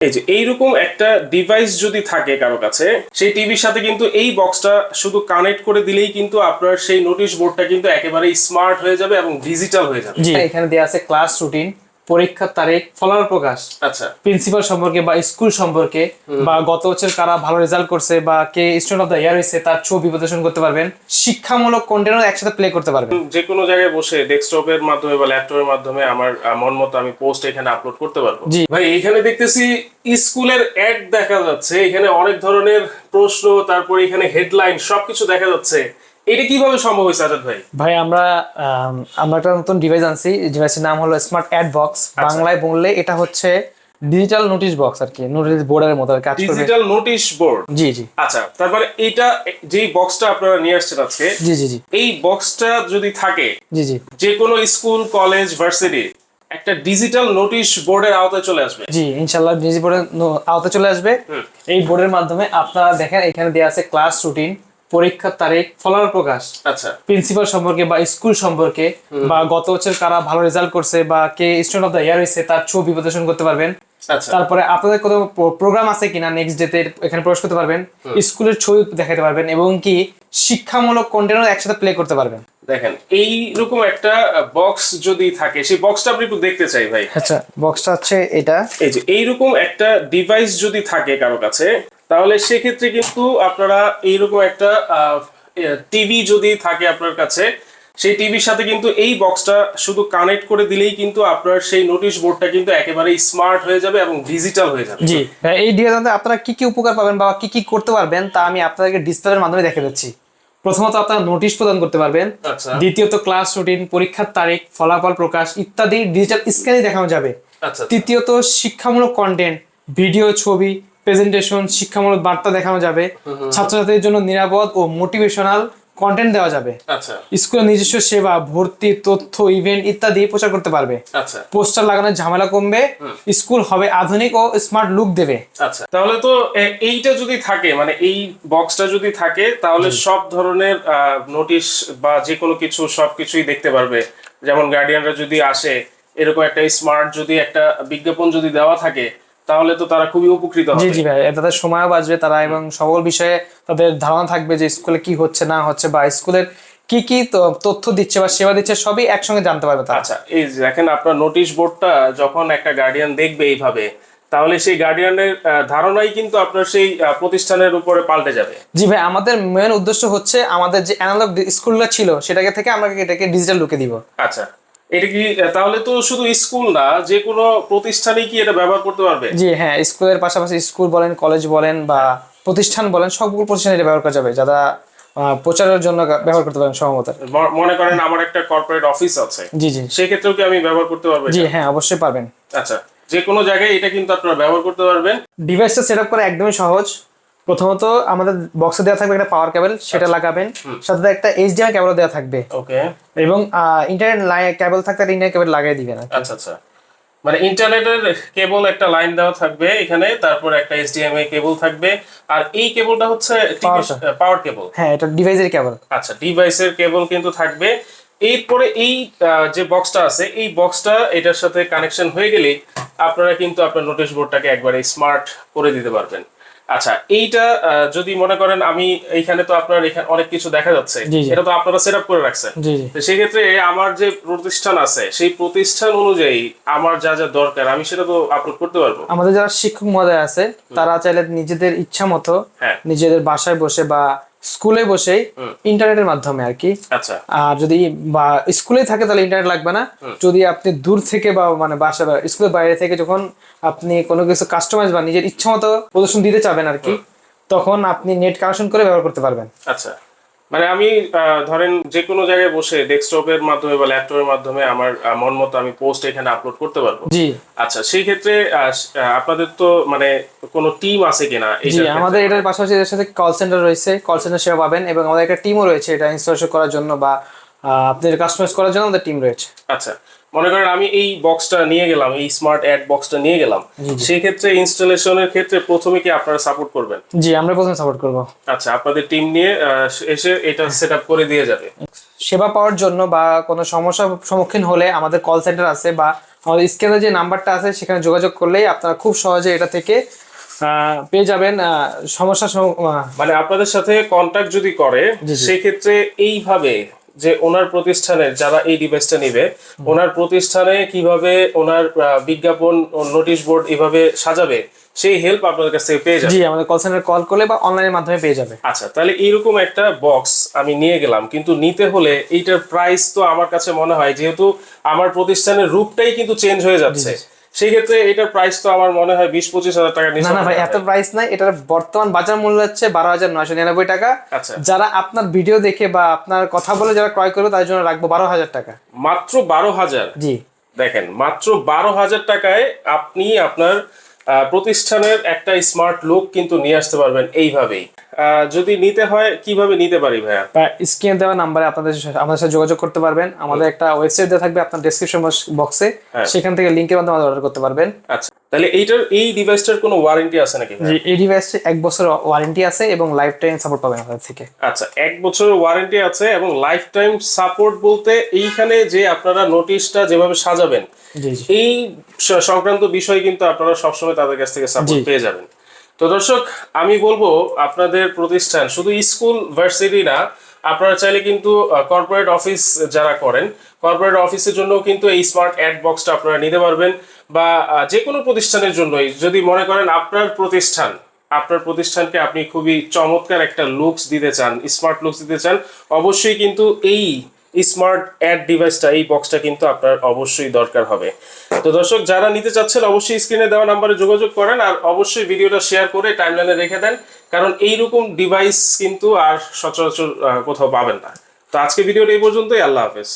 এই যে এইরকম একটা ডিভাইস যদি থাকে কারও কাছে সেই টিভির সাথে কিন্তু এই বক্সটা শুধু কানেক্ট করে দিলেই কিন্তু আপনার সেই নোটিশ বোর্ডটা কিন্তু একেবারে স্মার্ট হয়ে যাবে এবং ডিজিটাল হয়ে যাবে। এখানে দেওয়া আছে ক্লাস রুটিন পরীক্ষার তারিখ ফলাফল প্রকাশ। আচ্ছা। প্রিন্সিপাল সম্পর্কে বা স্কুল সম্পর্কে বা গত বছর কারা ভালো রেজাল্ট করছে বা কে স্টুডেন্ট অফ দ্য ইয়ার হয়েছে তার ছবি প্রদর্শন করতে পারবেন। শিক্ষামূলক কন্টেন্টও একসাথে প্লে করতে পারবেন। যে কোনো জায়গায় বসে ডেস্কটপের মাধ্যমে বা ল্যাপটপের মাধ্যমে আমার মন মতো আমি পোস্ট এখানে আপলোড করতে পারব। জি। ভাই এখানে দেখতেছি স্কুলের অ্যাড দেখা যাচ্ছে এখানে অনেক ধরনের প্রশ্ন তারপর এখানে হেডলাইন সবকিছু দেখা যাচ্ছে। এটা কীভাবে সম্ভব হয়েছে আজাদ ভাই? ভাই আমরা আম, আমরা একটা নতুন ডিভাইস আনছি ডিভাইসের নাম হলো স্মার্ট অ্যাড বক্স বাংলায় বললে এটা হচ্ছে ডিজিটাল নোটিশ বক্স আর কি নোটিশ বোর্ডের মতো কাজ করবে। ডিজিটাল নোটিশ বোর্ড জি জি। আচ্ছা তারপরে এইটা যেই বক্সটা আপনারা নিয়ে আসছেন আজকে জি জি জি। এই বক্সটা যদি থাকে জি জি। যে কোনো স্কুল কলেজ ভার্সিটি একটা ডিজিটাল নোটিশ বোর্ডের আওতায় চলে আসবে। জি ইনশাল্লাহ ডিজি বোর্ডের আওতা চলে আসবে। এই বোর্ডের মাধ্যমে আপনারা দেখেন এখানে দেওয়া আছে ক্লাস রুটিন পরীক্ষার তারিখ ফলাফল প্রকাশ আচ্ছা। প্রিন্সিপাল সম্পর্কে বা স্কুল সম্পর্কে বা গত বছর কারা ভালো রেজাল্ট করছে বা কে স্টুডেন্ট অফ দ্য ইয়ার হয়েছে তার ছবি প্রদর্শন করতে পারবেন। আচ্ছা। তারপরে আপনাদের কোনো প্রোগ্রাম আছে কিনা নেক্সট ডেতে এখানে প্রবেশ করতে পারবেন। স্কুলের ছবি দেখাতে পারবেন এবং কি শিক্ষামূলক কন্টেন্টও একসাথে প্লে করতে পারবেন। দেখেন এই রকম একটা বক্স যদি থাকে সেই বক্সটা আপনি একটু দেখতে চাই ভাই। আচ্ছা বক্সটা হচ্ছে এটা। এই যে এইরকম একটা ডিভাইস যদি থাকে কারও কাছে তাহলে সেক্ষেত্রে কিন্তু আপনারা এইরকম একটা টিভি যদি থাকে আপনার কাছে সেই টিভির সাথে কিন্তু এই বক্সটা শুধু কানেক্ট করে দিলেই কিন্তু আপনার সেই নোটিশ বোর্ডটা কিন্তু একেবারে স্মার্ট হয়ে যাবে এবং ডিজিটাল হয়ে যাবে। জি। এই ডিভাইসে আপনারা কি কি উপকার পাবেন বা কি কি করতে পারবেন তা আমি আপনাদেরকে ডিসপ্লের মাধ্যমে দেখে দিচ্ছি। প্রথমত আপনারা নোটিশ প্রদান করতে পারবেন। আচ্ছা। দ্বিতীয়ত ক্লাস রুটিন পরীক্ষার তারিখ ফলাফল প্রকাশ ইত্যাদি ডিজিটাল স্ক্যানে দেখানো যাবে। আচ্ছা তৃতীয়ত শিক্ষামূলক কন্টেন্ট ভিডিও ছবি প্রেজেন্টেশন শিক্ষামূলক বার্তা দেখানো যাবে। ছাত্রছাত্রীদের জন্য নিরাপদ ও মোটিভেশনাল কন্টেন্ট দেওয়া যাবে। আচ্ছা। স্কুলের নিজস্ব সেবা ভর্তি তথ্য ইভেন্ট ইত্যাদি প্রচার করতে পারবে। আচ্ছা। পোস্টার লাগানোর ঝামেলা কমবে। স্কুল হবে আধুনিক ও স্মার্ট লুক দেবে। আচ্ছা। তাহলে তো এইটা যদি থাকে মানে এই বক্সটা যদি থাকে তাহলে সব ধরনের নোটিশ বা যে কোনো কিছু সবকিছুই দেখতে পারবে। যেমন গার্ডিয়ানরা যদি আসে এরকম একটা স্মার্ট যদি একটা বিজ্ঞাপন যদি দেওয়া থাকে তাহলে তো তারা খুবই উপকৃত হবে। জি জি ভাই তাদের সময়ও বাঁচবে তারা এবং সকল বিষয়ে তাদের ধারণা থাকবে যে স্কুলে কি হচ্ছে না হচ্ছে বা স্কুলের কি কি তথ্য দিচ্ছে বা সেবা দিচ্ছে সবই একসঙ্গে জানতে পারবে তারা। আচ্ছা এই দেখেন আপনার নোটিশ বোর্ডটা যখন একটা গার্ডিয়ান দেখবে এইভাবে তাহলে সেই গার্ডিয়ানের ধারণাই কিন্তু আপনার সেই প্রতিষ্ঠানের উপরে পাল্টে যাবে। জি ভাই আমাদের মেন উদ্দেশ্য হচ্ছে আমাদের যে অ্যানালগ স্কুলটা ছিল সেটাকে থেকে আমরা এটাকে ডিজিটাল লুকে দিব। আচ্ছা। এটা কি তাহলে তো শুধু স্কুল না যে কোনো প্রতিষ্ঠানেই কি এটা ব্যবহার করতে পারবে? জি হ্যাঁ স্কুলের পাশাপাশি স্কুল বলেন কলেজ বলেন বা প্রতিষ্ঠান বলেন সবগুলো প্রতিষ্ঠানে এটা ব্যবহার করা যাবে। যারা প্রচারের জন্য ব্যবহার করতে পারেন ম- মনে করেন আমার একটা কর্পোরেট অফিস আছে। জি জি। সেক্ষেত্রেও কি আমি ব্যবহার করতে পারব জি হ্যাঁ অবশ্যই পারবেন। আচ্ছা যে কোনো জায়গায় এটা কিন্তু আপনারা ব্যবহার করতে পারবেন। ডিভাইসটা সেট আপ করা একদমই সহজ। প্রথমত আমাদের বক্সে দেওয়া থাকবে একটা পাওয়ার কেবল সেটা লাগাবেন। সাথে একটা এইচডিএমআই কেবল দেওয়া থাকবে। ওকে। এবং ইন্টারনেট লাইন কেবল থাকতে একটা ইন্টারনেট কেবল লাগিয়ে দিবেন আচ্ছা আচ্ছা। মানে ইন্টারনেটের কেবল একটা লাইন দেওয়া থাকবে এখানে তারপর একটা এইচডিএমআই কেবল থাকবে। আর এই কেবলটা হচ্ছে। পাওয়ার কেবল হ্যাঁ এটা ডিভাইসের কেবল আচ্ছা ডিভাইসের কেবল কিন্তু থাকবে। এরপরে এই যে বক্সটা আছে এই বক্সটা এটার সাথে কানেকশন হয়ে গেলেই আপনারা কিন্তু আপনার নোটিশ বোর্ডটাকে একবারে স্মার্ট করে দিতে পারবেন। আচ্ছা এইটা যদি মনে করেন আমি এইখানে তো আপনার এখানে অনেক কিছু দেখা যাচ্ছে। এটা তো আপনারা সেট আপ করে রাখছেন। সেই ক্ষেত্রে সেক্ষেত্রে আমার যে প্রতিষ্ঠান আছে সেই প্রতিষ্ঠান অনুযায়ী আমার যা যা দরকার আমি সেটা তো আপলোড করতে পারব। আমাদের যারা শিক্ষক মহোদয় আছে তারা চাইলে নিজেদের ইচ্ছা মতো হ্যাঁ। নিজেদের বাসায় বসে বা স্কুলে বসেই ইন্টারনেটের মাধ্যমে আর কি। আচ্ছা। আর যদি বা স্কুলে থাকে তাহলে ইন্টারনেট লাগবে না। যদি আপনি দূর থেকে বা মানে বাসা স্কুলের বাইরে থেকে যখন আপনি কোনো কিছু কাস্টমাইজ বা নিজের ইচ্ছা মতো প্রদর্শন দিতে চাবেন আর কি তখন আপনি নেট কানেকশন করে ব্যবহার করতে পারবেন। আচ্ছা। মানে আমি ধরেন যে কোনো জায়গায় বসে ডেস্কটপের মাধ্যমে বা ল্যাপটপের মাধ্যমে আমার মন মতো আমি পোস্ট এখানে আপলোড করতে পারব। জি। আচ্ছা সেই ক্ষেত্রে আপনাদের তো মানে কোনো টিম আছে কিনা জি আমাদের এটার পাশাপাশি এর সাথে কল সেন্টার রয়েছে। কল সেন্টার সেবা পাবেন এবং আমাদের একটা টিমও রয়েছে এটা ইনস্টলেশন করার জন্য বা আপনাদের কাস্টমাইজ করার জন্য আমাদের টিম রয়েছে। আচ্ছা মনে করেন আমি এই বক্সটা নিয়ে গেলাম এই স্মার্ট অ্যাড বক্সটা নিয়ে গেলাম সেই ক্ষেত্রে ইনস্টলেশনের ক্ষেত্রে প্রথমে কি আপনারা সাপোর্ট করবেন? জি আমরা প্রথমে সাপোর্ট করব। আচ্ছা আপনাদের টিম নিয়ে এসে এটা সেট আপ করে দিয়ে যাবে। সেবা পাওয়ার জন্য বা কোনো সমস্যার সম্মুখীন হলে আমাদের কল সেন্টার আছে বা আমাদের স্ক্রিনে যে নাম্বারটা আছে সেখানে যোগাযোগ করলেই আপনারা খুব সহজে এটা থেকে পেয়ে যাবেন সমস্যা মানে আপনাদের সাথে কন্ট্যাক্ট যদি করে। সেক্ষেত্রে এইভাবে যে ওনার প্রতিষ্ঠানের যারা এই ডিভাইসটা নিবে ওনার প্রতিষ্ঠানে কীভাবে ওনার বিজ্ঞাপন নোটিশ বোর্ড এভাবে সাজাবে সেই হেল্প আপনাদের কাছ থেকে পেয়ে যাবে। জি আমাদের কল সেন্টার কল করলে বা অনলাইনের মাধ্যমে পেয়ে যাবে। আচ্ছা তাহলে এইরকম একটা বক্স আমি নিয়ে গেলাম কিন্তু নিতে হলে এইটার প্রাইস তো আমার কাছে মনে হয় যেহেতু আমার প্রতিষ্ঠানের রূপটাই কিন্তু চেঞ্জ হয়ে যাচ্ছে। সেই ক্ষেত্রে এটার প্রাইস তো আমার মনে হয় বিশ পঁচিশ হাজার নিচে না না ভাই এত প্রাইস নাই। এটার বর্তমান বাজার মূল্য হচ্ছে বারো হাজার নয়শো নিরানব্বই টাকা। আচ্ছা। যারা আপনার ভিডিও দেখে বা আপনার কথা বলে যারা ক্রয় করবে তাদের জন্য রাখব বারো হাজার টাকা। মাত্র বারো হাজার? জি। দেখেন মাত্র বারো হাজার টাকায় আপনি আপনার প্রতিষ্ঠানের একটা স্মার্ট লুক কিন্তু নিয়ে আসতে পারবেন এইভাবেই। যদি নিতে হয় কীভাবে নিতে পারি ভাইয়া? স্ক্রিনে দেওয়া নাম্বারে আপনাদের সাথে- আমাদের সাথে যোগাযোগ করতে পারবেন। আমাদের একটা ওয়েবসাইট দেওয়া থাকবে আপনার ডেসক্রিপশন বক্সে হ্যাঁ। সেখান থেকে লিঙ্কের মাধ্যমে অর্ডার করতে পারবেন। আচ্ছা তাহলে এইটার এই ডিভাইসটার কোনো ওয়ারেন্টি আছে নাকি? যে এই ডিভাইসে এক বছর ওয়ারেন্টি আছে এবং লাইফ টাইম সাপোর্ট পাবেন আমাদের থেকে। আচ্ছা এক বছরের ওয়ারেন্টি আছে এবং লাইফ টাইম সাপোর্ট বলতে এইখানে যে আপনারা নোটিশটা যেভাবে সাজাবেন জি জি। এই সংক্রান্ত বিষয় কিন্তু আপনারা সবসময় তাদের কাছ থেকে সাপোর্ট পেয়ে যাবেন। তো দর্শক, আমি বলব আপনাদের প্রতিষ্ঠান শুধু স্কুল ভার্সিটি না, আপনারা চাইলে কিন্তু কর্পোরেট অফিস যারা করেন কর্পোরেট অফিসের জন্য কিন্তু এই স্মার্ট অ্যাড বক্সটা আপনারা নিতে পারবেন বা যে কোনো প্রতিষ্ঠানের জন্যই। যদি মনে করেন আপনার প্রতিষ্ঠান, আপনার প্রতিষ্ঠানকে আপনি খুবই চমৎকার একটা লুকস দিতে চান স্মার্ট লুকস দিতে চান, অবশ্যই কিন্তু এই স্মার্ট অ্যাড ডিভাইসটা এই বক্সটা কিন্তু আপনার অবশ্যই দরকার হবে। তো দর্শক, যারা নিতে চাচ্ছেন, অবশ্যই স্ক্রিনে দেওয়া নাম্বারে যোগাযোগ করেন আর অবশ্যই ভিডিওটা শেয়ার করে টাইমলাইনে রেখে দেন, কারণ এইরকম ডিভাইস কিন্তু আর সচরাচর কোথাও পাবেন না। তো আজকে ভিডিওটা এই পর্যন্তই, আল্লাহ হাফেজ।